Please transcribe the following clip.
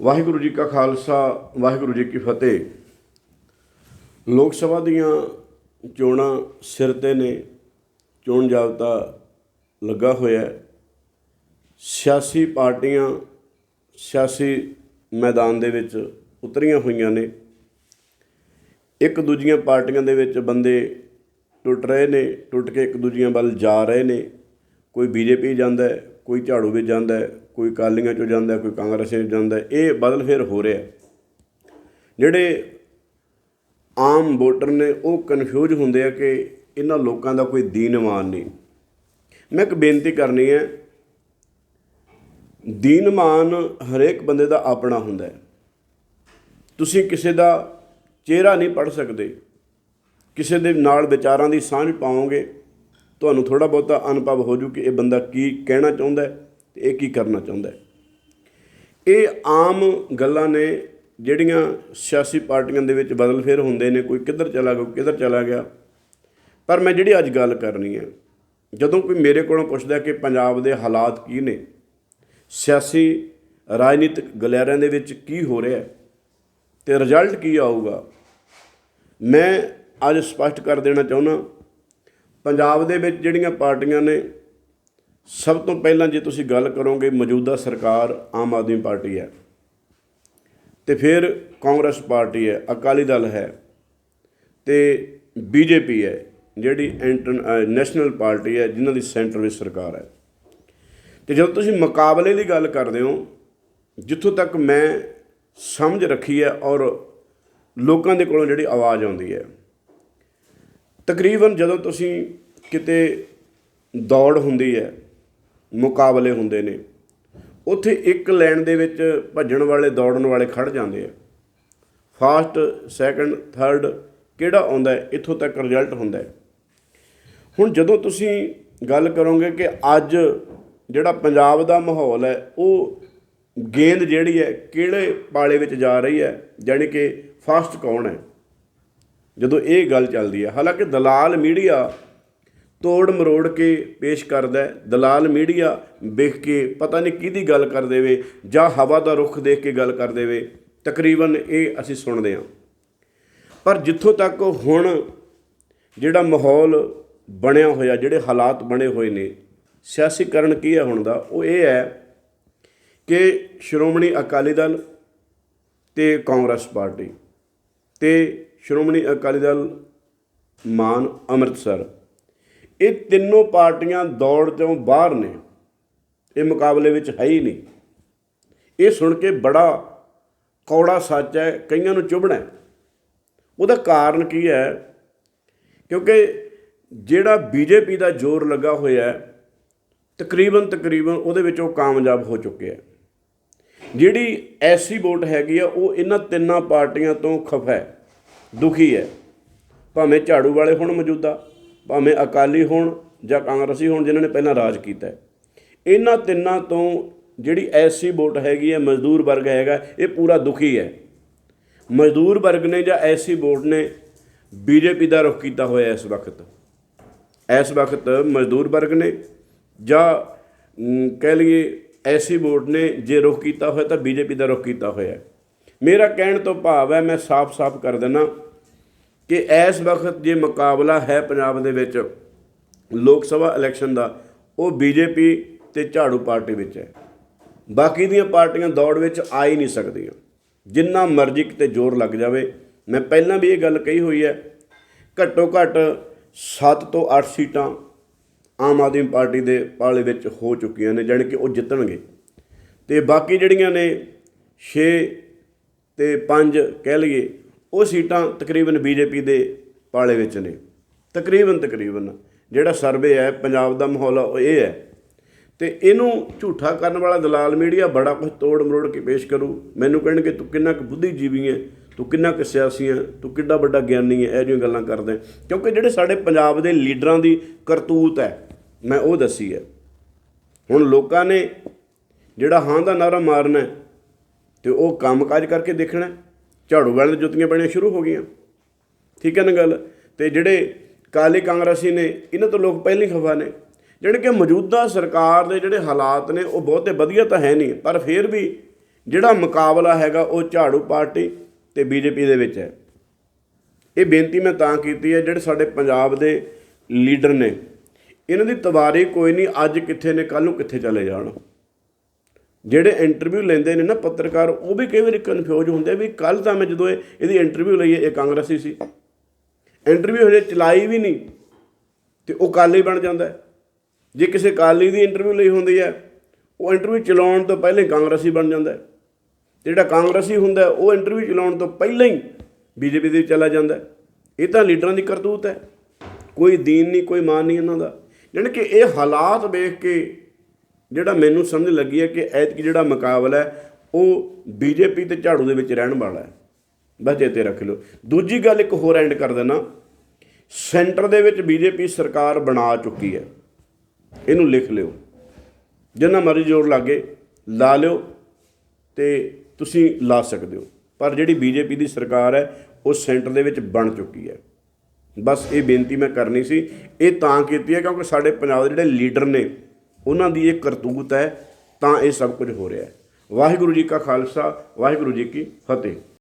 ਵਾਹਿਗੁਰੂ ਜੀ ਕਾ ਖਾਲਸਾ, ਵਾਹਿਗੁਰੂ ਜੀ ਕੀ ਫਤਿਹ। ਲੋਕ ਸਭਾ ਦੀਆਂ ਚੋਣਾਂ ਸਿਰ ਤੇ ਨੇ, ਚੋਣ ਜਾਬਤਾ ਲੱਗਾ ਹੋਇਆ ਹੈ। ਸਿਆਸੀ ਪਾਰਟੀਆਂ ਸਿਆਸੀ ਮੈਦਾਨ ਦੇ ਵਿੱਚ ਉਤਰੀਆਂ ਹੋਈਆਂ ਨੇ। ਇੱਕ ਦੂਜੀਆਂ ਪਾਰਟੀਆਂ ਦੇ ਵਿੱਚ ਬੰਦੇ ਟੁੱਟ ਰਹੇ ਨੇ, ਟੁੱਟ ਕੇ ਇੱਕ ਦੂਜੀਆਂ ਵੱਲ ਜਾ ਰਹੇ ਨੇ। ਕੋਈ ਬੀਜੇਪੀ ਜਾਂਦਾ ਹੈ ਕੋਈ ਝਾੜੂ ਵਿੱਚ ਜਾਂਦਾ ਕੋਈ ਕਾਲੀਆਂ ਚੋਂ ਜਾਂਦਾ ਕੋਈ ਕਾਂਗਰਸ ਵਿੱਚ ਜਾਂਦਾ ਇਹ ਬਦਲ ਫੇਰ ਹੋ ਰਿਹਾ ਜਿਹੜੇ ਆਮ ਵੋਟਰ ਨੇ ਉਹ ਕਨਫਿਊਜ਼ ਹੁੰਦੇ ਆ ਕਿ ਇਹਨਾਂ ਲੋਕਾਂ ਦਾ ਕੋਈ ਦੀਨ ਦੀਨਮਾਨ ਨਹੀਂ। ਮੈਂ ਇੱਕ ਬੇਨਤੀ ਕਰਨੀ ਹੈ, ਦੀਨ ਦੀਨਮਾਨ ਹਰੇਕ ਬੰਦੇ ਦਾ ਆਪਣਾ ਹੁੰਦਾ ਹੈ। ਤੁਸੀਂ ਕਿਸੇ ਦਾ ਚਿਹਰਾ ਨਹੀਂ ਪੜ ਸਕਦੇ, ਕਿਸੇ ਦੇ ਨਾਲ ਵਿਚਾਰਾਂ ਦੀ ਸਾਂਝ ਪਾਓਗੇ ਤੁਹਾਨੂੰ ਥੋੜਾ ਬਹੁਤਾ ਅਨੁਭਵ ਹੋ ਜੂ ਕਿ ਇਹ ਬੰਦਾ ਕੀ ਕਹਿਣਾ ਚਾਹੁੰਦਾ ਹੈ ਤੇ ਇਹ ਕੀ ਕਰਨਾ ਚਾਹੁੰਦਾ ਹੈ। ਇਹ ਆਮ ਗੱਲਾਂ ਨੇ ਜਿਹੜੀਆਂ ਸਿਆਸੀ ਪਾਰਟੀਆਂ ਦੇ ਵਿੱਚ ਬਦਲ ਫੇਰ ਹੁੰਦੇ ਨੇ, ਕੋਈ ਕਿੱਧਰ ਚਲਾ ਗਿਆ, ਕੋਈ ਕਿੱਧਰ ਚਲਾ ਗਿਆ। ਪਰ ਮੈਂ ਜਿਹੜੀ ਅੱਜ ਗੱਲ ਕਰਨੀ ਹੈ, ਜਦੋਂ ਕੋਈ ਮੇਰੇ ਕੋਲੋਂ ਪੁੱਛਦਾ ਕਿ ਪੰਜਾਬ ਦੇ ਹਾਲਾਤ ਕੀ ਨੇ, ਸਿਆਸੀ ਰਾਜਨੀਤਿਕ ਗਲਿਆਰਿਆਂ ਦੇ ਵਿੱਚ ਕੀ ਹੋ ਰਿਹਾ ਹੈ ਤੇ ਰਿਜ਼ਲਟ ਕੀ ਆਊਗਾ, ਮੈਂ ਅੱਜ ਸਪਸ਼ਟ ਕਰ ਦੇਣਾ ਚਾਹੁੰਦਾ ਪੰਜਾਬ ਦੇ ਵਿੱਚ ਜਿਹੜੀਆਂ ਪਾਰਟੀਆਂ ਨੇ, ਸਭ ਤੋਂ ਪਹਿਲਾਂ ਜੇ ਤੁਸੀਂ ਗੱਲ ਕਰੋਗੇ, ਮੌਜੂਦਾ ਸਰਕਾਰ ਆਮ ਆਦਮੀ ਪਾਰਟੀ ਹੈ। ਤੇ ਫਿਰ ਕਾਂਗਰਸ ਪਾਰਟੀ ਹੈ, ਅਕਾਲੀ ਦਲ ਹੈ, ਤੇ ਬੀਜੇਪੀ ਹੈ, ਜਿਹੜੀ ਇੰਟਰ ਨੈਸ਼ਨਲ ਪਾਰਟੀ ਹੈ, ਜਿਨ੍ਹਾਂ ਦੀ ਸੈਂਟਰ ਵਿੱਚ ਸਰਕਾਰ ਹੈ। ਤੇ ਜਦੋਂ ਤੁਸੀਂ ਮੁਕਾਬਲੇ ਦੀ ਗੱਲ ਕਰਦੇ ਹੋ, ਜਿੱਥੋਂ ਤੱਕ ਮੈਂ ਸਮਝ ਰੱਖੀ ਹੈ ਔਰ ਲੋਕਾਂ ਦੇ ਕੋਲੋਂ ਜਿਹੜੀ ਆਵਾਜ਼ ਆਉਂਦੀ ਹੈ ਤਕਰੀਬਨ ਜਦੋਂ ਤੁਸੀਂ ਕਿਤੇ ਦੌੜ ਹੁੰਦੀ ਹੈ, ਮੁਕਾਬਲੇ ਹੁੰਦੇ ਨੇ, ਉੱਥੇ ਇੱਕ ਲਾਈਨ ਦੇ ਵਿੱਚ ਭੱਜਣ ਵਾਲੇ, ਦੌੜਨ ਵਾਲੇ ਖੜ ਜਾਂਦੇ ਆ। ਫਾਸਟ ਸੈਕੰਡ ਥਰਡ ਕਿਹੜਾ ਆਉਂਦਾ ਹੈ, ਇੱਥੋਂ ਤੱਕ ਰਿਜ਼ਲਟ ਹੁੰਦਾ ਹੈ। ਹੁਣ ਜਦੋਂ ਤੁਸੀਂ ਗੱਲ ਕਰੋਗੇ ਕਿ ਅੱਜ ਜਿਹੜਾ ਪੰਜਾਬ ਦਾ ਮਾਹੌਲ ਹੈ, ਉਹ ਗੇਂਦ ਜਿਹੜੀ ਹੈ, ਕਿਹੜੇ ਪਾਲੇ ਵਿੱਚ ਜਾ ਰਹੀ ਹੈ, ਜਾਣੀ ਕਿ ਫਾਸਟ ਕੌਣ ਹੈ? ਜਦੋਂ ਇਹ ਗੱਲ ਚੱਲਦੀ ਹੈ ਹਾਲਾਂਕਿ ਦਲਾਲ ਮੀਡੀਆ ਤੋੜ ਮਰੋੜ ਕੇ ਪੇਸ਼ ਕਰਦਾ ਹੈ, ਦਲਾਲ ਮੀਡੀਆ ਵੇਖ ਕੇ ਪਤਾ ਨਹੀਂ ਕਿਹਦੀ ਗੱਲ ਕਰ ਦੇਵੇ ਜਾਂ ਹਵਾ ਦਾ ਰੁਖ ਦੇਖ ਕੇ ਗੱਲ ਕਰ ਦੇਵੇ, ਤਕਰੀਬਨ ਇਹ ਅਸੀਂ ਸੁਣਦੇ ਹਾਂ। ਪਰ ਜਿੱਥੋਂ ਤੱਕ ਹੁਣ ਜਿਹੜਾ ਮਾਹੌਲ ਬਣਿਆ ਹੋਇਆ, ਜਿਹੜੇ ਹਾਲਾਤ ਬਣੇ ਹੋਏ ਨੇ, ਸਿਆਸੀਕਰਨ ਕੀ ਹੈ ਹੁਣ ਦਾ, ਉਹ ਇਹ ਹੈ ਕਿ ਸ਼੍ਰੋਮਣੀ ਅਕਾਲੀ ਦਲ ਤੇ ਕਾਂਗਰਸ ਪਾਰਟੀ ਤੇ ਸ਼੍ਰੋਮਣੀ ਅਕਾਲੀ ਦਲ ਮਾਨ ਅੰਮ੍ਰਿਤਸਰ। ਇਹ ਤਿੰਨੋਂ ਪਾਰਟੀਆਂ ਦੌੜ ਤੋਂ ਬਾਹਰ ਨੇ। ਇਹ ਮੁਕਾਬਲੇ ਵਿੱਚ ਹੈ ਹੀ ਨਹੀਂ। ਇਹ ਸੁਣ ਕੇ ਬੜਾ ਕੌੜਾ ਸੱਚ ਹੈ, ਕਈਆਂ ਨੂੰ ਚੁਭਣਾ ਉਹਦਾ ਕਾਰਨ ਕੀ ਹੈ? ਕਿਉਂਕਿ ਜਿਹੜਾ ਬੀਜੇਪੀ ਦਾ ਜ਼ੋਰ ਲੱਗਾ ਹੋਇਆ ਹੈ, ਤਕਰੀਬਨ ਤਕਰੀਬਨ ਉਹਦੇ ਵਿੱਚ ਉਹ ਕਾਮਯਾਬ ਹੋ ਚੁੱਕਿਆ ਹੈ। ਜਿਹੜੀ ਐਸੀ ਵੋਟ ਹੈਗੀ ਆ, ਉਹ ਇਹਨਾਂ ਤਿੰਨਾਂ ਪਾਰਟੀਆਂ ਤੋਂ ਖਫਾ ਹੈ। ਦੁਖੀ ਹੈ। ਭਾਵੇਂ ਝਾੜੂ ਵਾਲੇ ਹੁਣ ਮੌਜੂਦਾ, ਭਾਵੇਂ ਅਕਾਲੀ ਹੋਣ ਜਾਂ ਕਾਂਗਰਸੀ ਹੋਣ ਜਿਨ੍ਹਾਂ ਨੇ ਪਹਿਲਾਂ ਰਾਜ ਕੀਤਾ ਇਹਨਾਂ ਤਿੰਨਾਂ ਤੋਂ ਜਿਹੜੀ ਐਸੀ ਵੋਟ ਹੈਗੀ ਹੈ, ਮਜ਼ਦੂਰ ਵਰਗ ਹੈਗਾ, ਇਹ ਪੂਰਾ ਦੁਖੀ ਹੈ। ਮਜ਼ਦੂਰ ਵਰਗ ਨੇ ਜਾਂ ਐਸੀ ਵੋਟ ਨੇ ਬੀਜੇਪੀ ਦਾ ਰੁਖ ਕੀਤਾ ਹੋਇਆ ਇਸ ਵਕਤ। ਇਸ ਵਕਤ ਮਜ਼ਦੂਰ ਵਰਗ ਨੇ ਜਾਂ ਕਹਿ ਲਈਏ ਐਸੀ ਵੋਟ ਨੇ ਜੇ ਰੁਖ ਕੀਤਾ ਹੋਇਆ ਤਾਂ ਬੀਜੇਪੀ ਦਾ ਰੁਖ ਕੀਤਾ ਹੋਇਆ ਮੇਰਾ ਕਹਿਣ ਤੋਂ ਭਾਵ ਹੈ, ਮੈਂ ਸਾਫ਼-ਸਾਫ਼ ਕਰ ਦਿੰਦਾ ਕਿ ਇਸ ਵਕਤ ਜੇ ਮੁਕਾਬਲਾ ਹੈ ਪੰਜਾਬ ਦੇ ਵਿੱਚ, ਲੋਕ ਸਭਾ ਇਲੈਕਸ਼ਨ ਦਾ, ਉਹ ਬੀਜੇਪੀ ਤੇ ਝਾੜੂ ਪਾਰਟੀ ਵਿੱਚ ਹੈ। ਬਾਕੀ ਦੀਆਂ ਪਾਰਟੀਆਂ ਦੌੜ ਵਿੱਚ ਆ ਹੀ ਨਹੀਂ ਸਕਦੀਆਂ। ਜਿੰਨਾ ਮਰਜ਼ੀ ਕਿਤੇ ਜ਼ੋਰ ਲੱਗ ਜਾਵੇ, ਮੈਂ ਪਹਿਲਾਂ ਵੀ ਇਹ ਗੱਲ ਕਹੀ ਹੋਈ ਹੈ, ਘੱਟੋ ਘੱਟ 7 ਤੋਂ 8 ਸੀਟਾਂ ਆਮ ਆਦਮੀ ਪਾਰਟੀ ਦੇ ਪਾਲੇ ਵਿੱਚ ਹੋ ਚੁੱਕੀਆਂ ਨੇ, ਜਾਣੀ ਕਿ ਉਹ ਜਿੱਤਣਗੇ। ਤੇ ਬਾਕੀ ਜਿਹੜੀਆਂ ਨੇ 6 ਤੇ ਪੰਜ ਕਹਿ ਲਈਏ, ਉਹ ਸੀਟਾਂ ਤਕਰੀਬਨ ਬੀਜੇਪੀ ਦੇ ਪਾਲੇ ਵਿੱਚ ਨੇ। ਤਕਰੀਬਨ ਤਕਰੀਬਨ। ਜਿਹੜਾ ਸਰਵੇ ਹੈ, ਪੰਜਾਬ ਦਾ ਮਾਹੌਲ ਉਹ ਇਹ ਹੈ। ਤੇ ਇਹਨੂੰ ਝੂਠਾ ਕਰਨ ਵਾਲਾ ਦਲਾਲ ਮੀਡੀਆ ਬੜਾ ਕੁਝ ਤੋੜ ਮਰੋੜ ਕੇ ਪੇਸ਼ ਕਰੂ। ਮੈਨੂੰ ਕਹਿਣਗੇ, ਤੂੰ ਕਿੰਨਾ ਕੁ ਬੁੱਧੀਜੀਵੀ ਹੈ, ਤੂੰ ਕਿੰਨਾ ਕੁ ਸਿਆਸੀ ਹੈ, ਤੂੰ ਕਿੱਡਾ ਵੱਡਾ ਗਿਆਨੀ ਹੈ, ਇਹ ਜਿਹੀਆਂ ਗੱਲਾਂ ਕਰਦੇ ਕਿਉਂਕਿ ਜਿਹੜੇ ਸਾਡੇ ਪੰਜਾਬ ਦੇ ਲੀਡਰਾਂ ਦੀ ਕਰਤੂਤ ਹੈ, ਮੈਂ ਉਹ ਦੱਸੀ ਹੈ। ਹੁਣ ਲੋਕਾਂ ਨੇ ਜਿਹੜਾ ਹਾਂ ਦਾ ਨਾਰਾ ਮਾਰਨਾ ਤੇ ਉਹ ਕੰਮਕਾਜ ਕਰਕੇ ਦੇਖਣਾ ਝਾੜੂ ਵਾਲੇ ਦੀਆਂ ਜੁੱਤੀਆਂ ਪੈਣੀਆਂ ਸ਼ੁਰੂ ਹੋ ਗਈਆਂ। ਠੀਕ ਹੈ ਨਾ ਗੱਲ? ਤੇ ਜਿਹੜੇ ਕਾਲੀ ਕਾਂਗਰਸੀ ਨੇ, ਇਹਨਾਂ ਤੋਂ ਲੋਕ ਪਹਿਲੀ ਖਫਾ ਨੇ। ਜਿਹੜੇ ਕਿ ਮੌਜੂਦਾ ਸਰਕਾਰ ਦੇ ਜਿਹੜੇ ਹਾਲਾਤ ਨੇ, ਉਹ ਬਹੁਤੇ ਵਧੀਆ ਤਾਂ ਹੈ ਨਹੀਂ, ਪਰ ਫਿਰ ਵੀ ਜਿਹੜਾ ਮੁਕਾਬਲਾ ਹੈਗਾ, ਉਹ ਝਾੜੂ ਪਾਰਟੀ ਤੇ ਬੀਜੇਪੀ ਦੇ ਵਿੱਚ ਹੈ। ਇਹ ਬੇਨਤੀ ਮੈਂ ਤਾਂ ਕੀਤੀ ਹੈ, ਜਿਹੜੇ ਸਾਡੇ ਪੰਜਾਬ ਦੇ ਲੀਡਰ ਨੇ, ਇਹਨਾਂ ਦੀ ਤਵਾਰੀ ਕੋਈ ਨਹੀਂ, ਅੱਜ ਕਿੱਥੇ ਨੇ ਕੱਲ ਨੂੰ ਕਿੱਥੇ ਚਲੇ ਜਾਣ। ਜਿਹੜੇ ਇੰਟਰਵਿਊ ਲੈਂਦੇ ਨੇ ਨਾ ਪੱਤਰਕਾਰ, ਉਹ ਵੀ ਕਈ ਵਾਰੀ ਕਨਫਿਊਜ਼ ਹੁੰਦੇ ਵੀ ਕੱਲ ਤਾਂ ਮੈਂ ਜਦੋਂ ਇਹ- ਇਹਦੀ ਇੰਟਰਵਿਊ ਲਈ ਇਹ ਕਾਂਗਰਸੀ ਸੀ। ਇੰਟਰਵਿਊ ਹਜੇ ਚਲਾਈ ਵੀ ਨਹੀਂ ਤੇ ਉਹ ਕਾਲੀ ਬਣ ਜਾਂਦਾ ਜੇ ਕਿਸੇ ਕਾਲੀ ਦੀ ਇੰਟਰਵਿਊ ਲਈ ਹੁੰਦੀ ਹੈ, ਉਹ ਇੰਟਰਵਿਊ ਚਲਾਉਣ ਤੋਂ ਪਹਿਲਾਂ ਹੀ ਕਾਂਗਰਸੀ ਬਣ ਜਾਂਦਾ ਹੈ। ਤੇ ਜਿਹੜਾ ਕਾਂਗਰਸੀ ਹੁੰਦਾ ਉਹ ਇੰਟਰਵਿਊ ਚਲਾਉਣ ਤੋਂ ਪਹਿਲਾਂ ਹੀ ਬੀਜੇਪੀ ਦੇ ਚਲਾ ਜਾਂਦਾ ਇਹ ਤਾਂ ਲੀਡਰਾਂ ਦੀ ਕਰਤੂਤ ਹੈ। ਕੋਈ ਦੀਨ ਨਹੀਂ, ਕੋਈ ਮਾਨ ਨਹੀਂ ਇਹਨਾਂ ਦਾ। ਜਾਣੀ ਕਿ ਇਹ ਹਾਲਾਤ ਵੇਖ ਕੇ ਜਿਹੜਾ ਮੈਨੂੰ ਸਮਝ ਲੱਗੀ ਹੈ ਕਿ ਐਤਕੀ ਜਿਹੜਾ ਮੁਕਾਬਲਾ ਹੈ, ਉਹ ਬੀਜੇਪੀ ਤੇ ਝਾੜੂ ਦੇ ਵਿੱਚ ਰਹਿਣ ਵਾਲਾ ਹੈ। ਬਸ ਚੇਤੇ ਰੱਖ ਲਓ। ਦੂਜੀ ਗੱਲ ਇੱਕ ਹੋਰ ਐਂਡ ਕਰ ਦੇਣਾ ਸੈਂਟਰ ਦੇ ਵਿੱਚ ਬੀਜੇਪੀ ਸਰਕਾਰ ਬਣਾ ਚੁੱਕੀ ਹੈ। ਇਹਨੂੰ ਲਿਖ ਲਿਓ। ਜਿੰਨਾ ਮਰਜ਼ੀ ਜ਼ੋਰ ਲਾਗੇ ਲਾ ਲਿਓ ਤੇ ਤੁਸੀਂ ਲਾ ਸਕਦੇ ਹੋ। ਪਰ ਜਿਹੜੀ ਬੀਜੇਪੀ ਦੀ ਸਰਕਾਰ ਹੈ, ਉਹ ਸੈਂਟਰ ਦੇ ਵਿੱਚ ਬਣ ਚੁੱਕੀ ਹੈ। ਬਸ ਇਹ ਬੇਨਤੀ ਮੈਂ ਕਰਨੀ ਸੀ। ਇਹ ਤਾਂ ਕੀਤੀ ਹੈ ਕਿਉਂਕਿ ਸਾਡੇ ਪੰਜਾਬ ਦੇ ਜਿਹੜੇ ਲੀਡਰ ਨੇ ਉਹਨਾਂ ਦੀ ਇਹ ਕਰਤੂਤ ਹੈ, ਤਾਂ ਇਹ ਸਭ ਕੁਝ ਹੋ ਰਿਹਾ ਵਾਹਿਗੁਰੂ ਜੀ ਕਾ ਖਾਲਸਾ, ਵਾਹਿਗੁਰੂ ਜੀ ਕੀ ਫਤਿਹ।